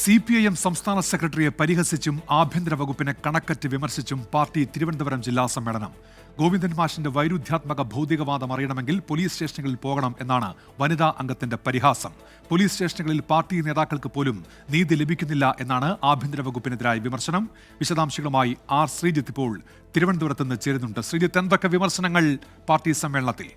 C P I M സംസ്ഥാന സെക്രട്ടറിയെ പരിഹസിച്ചും ആഭ്യന്തര വകുപ്പിനെ കണക്കറ്റ് വിമർശിച്ചും പാർട്ടി തിരുവനന്തപുരം ജില്ലാ സമ്മേളനം. ഗോവിന്ദൻ മാഷിന്റെ വൈരുദ്ധ്യാത്മക ഭൗതികവാദം അറിയണമെങ്കിൽ പോലീസ് സ്റ്റേഷനുകളിൽ പോകണം എന്നാണ് വനിതാ അംഗത്തിന്റെ പരിഹാസം. പോലീസ് സ്റ്റേഷനുകളിൽ പാർട്ടി നേതാക്കൾക്ക് പോലും നീതി ലഭിക്കുന്നില്ല എന്നാണ് ആഭ്യന്തര വകുപ്പിനെതിരായ വിമർശനം. വിശദാംശങ്ങളുമായി ആർ ശ്രീജിത്ത് ഇപ്പോൾ തിരുവനന്തപുരത്ത് നിന്ന് ചേരുന്നുണ്ട്. ശ്രീജിത്ത് എന്തൊക്കെ വിമർശനങ്ങൾ പാർട്ടി സമ്മേളനത്തിൽ?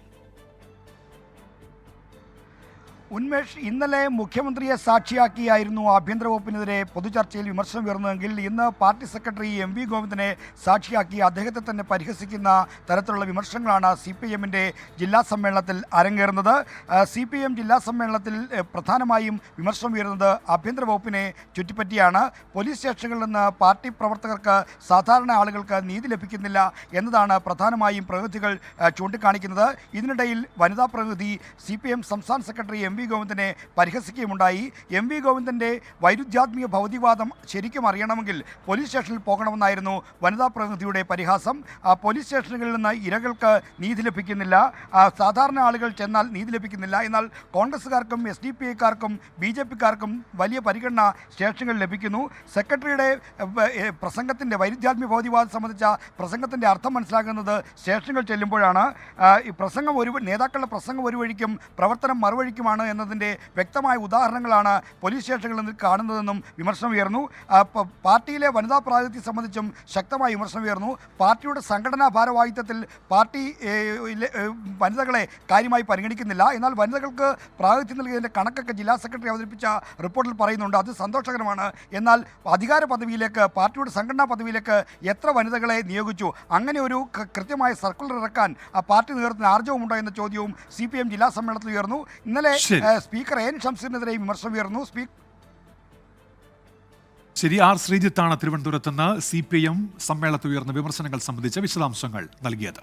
ഉന്മേഷ് ഇന്നലെ മുഖ്യമന്ത്രിയെ സാക്ഷിയാക്കിയായിരുന്നു ആഭ്യന്തര വകുപ്പിനെതിരെ പൊതുചർച്ചയിൽ വിമർശനം ഉയർന്നതെങ്കിൽ ഇന്ന് പാർട്ടി സെക്രട്ടറി എം വി ഗോവിന്ദനെ സാക്ഷിയാക്കി അദ്ദേഹത്തെ തന്നെ പരിഹസിക്കുന്ന തരത്തിലുള്ള വിമർശനങ്ങളാണ് സി പി എമ്മിന്റെ ജില്ലാ സമ്മേളനത്തിൽ അരങ്ങേറുന്നത്. സി പി എം ജില്ലാ സമ്മേളനത്തിൽ പ്രധാനമായും വിമർശനം ഉയരുന്നത് ആഭ്യന്തര വകുപ്പിനെ ചുറ്റിപ്പറ്റിയാണ്. പോലീസ് സ്റ്റേഷനുകളിൽ നിന്ന് പാർട്ടി പ്രവർത്തകർക്ക് സാധാരണ ആളുകൾക്ക് നീതി ലഭിക്കുന്നില്ല എന്നതാണ് പ്രധാനമായും പ്രതിനിധികൾ ചൂണ്ടിക്കാണിക്കുന്നത്. ഇതിനിടയിൽ വനിതാ പ്രതിനിധി സി പി എം സംസ്ഥാന സെക്രട്ടറി എം വി ഗോവിന്ദനെ പരിഹസിക്കുകയുമുണ്ടായി. എം വി ഗോവിന്ദന്റെ വൈരുദ്ധ്യാത്മിക ഭൗതികവാദം ശരിക്കും അറിയണമെങ്കിൽ പോലീസ് സ്റ്റേഷനിൽ പോകണമെന്നായിരുന്നു വനിതാ പ്രതിനിധിയുടെ പരിഹാസം. പോലീസ് സ്റ്റേഷനുകളിൽ നിന്ന് ഇരകൾക്ക് നീതി ലഭിക്കുന്നില്ല. സാധാരണ ആളുകൾ ചെന്നാൽ നീതി ലഭിക്കുന്നില്ല. എന്നാൽ കോൺഗ്രസ്സുകാർക്കും എസ് ഡി പി ഐക്കാർക്കും ബി ജെ പിക്കാർക്കും വലിയ പരിഗണന സ്റ്റേഷനുകളിൽ ലഭിക്കുന്നു. സെക്രട്ടറിയുടെ പ്രസംഗത്തിന്റെ വൈരുദ്ധ്യാത്മിക ഭൗതികവാദം സംബന്ധിച്ച പ്രസംഗത്തിന്റെ അർത്ഥം മനസ്സിലാക്കുന്നത് സ്റ്റേഷനുകൾ ചെല്ലുമ്പോഴാണ്. ഈ പ്രസംഗം ഒരു നേതാക്കളുടെ പ്രസംഗം ഒരു വഴിക്കും പ്രവർത്തനം മറുവഴിക്കുമാണ് എന്നതിന്റെ വ്യക്തമായ ഉദാഹരണങ്ങളാണ് പോലീസ് സ്റ്റേഷനുകളിൽ നിന്ന് കാണുന്നതെന്നും വിമർശനം ഉയർന്നു. പാർട്ടിയിലെ വനിതാ പ്രാതിനിധ്യം സംബന്ധിച്ചും ശക്തമായ വിമർശനം ഉയർന്നു. പാർട്ടിയുടെ സംഘടനാ ഭാരവാഹിത്വത്തിൽ പാർട്ടി വനിതകളെ കാര്യമായി പരിഗണിക്കുന്നില്ല. എന്നാൽ വനിതകൾക്ക് പ്രാതിനിധ്യം നൽകിയതിന്റെ കണക്കൊക്കെ ജില്ലാ സെക്രട്ടറി അവതരിപ്പിച്ച റിപ്പോർട്ടിൽ പറയുന്നുണ്ട്. അത് സന്തോഷകരമാണ്. എന്നാൽ അധികാര പദവിയിലേക്ക് പാർട്ടിയുടെ സംഘടനാ പദവിയിലേക്ക് എത്ര വനിതകളെ നിയോഗിച്ചു? അങ്ങനെ ഒരു കൃത്യമായ സർക്കുലർ ഇറക്കാൻ ആ പാർട്ടി നേതൃത്വത്തിന് ആർജവമുണ്ടോ എന്ന ചോദ്യവും സി പി എം ജില്ലാ സമ്മേളനത്തിൽ ഉയർന്നു. ഇന്നലെ സ്പീക്കർ എൻ ഷംസീറിനെതിരെ വിമർശനം ഉയർന്നു. സ്പീക്കർ ശരി ആർ ശ്രീജിത്താണ് തിരുവനന്തപുരത്ത് നിന്ന് സി പി ഐ എം സമ്മേളനത്തിൽ ഉയർന്ന വിമർശനങ്ങൾ സംബന്ധിച്ച വിശദാംശങ്ങൾ നൽകിയത്.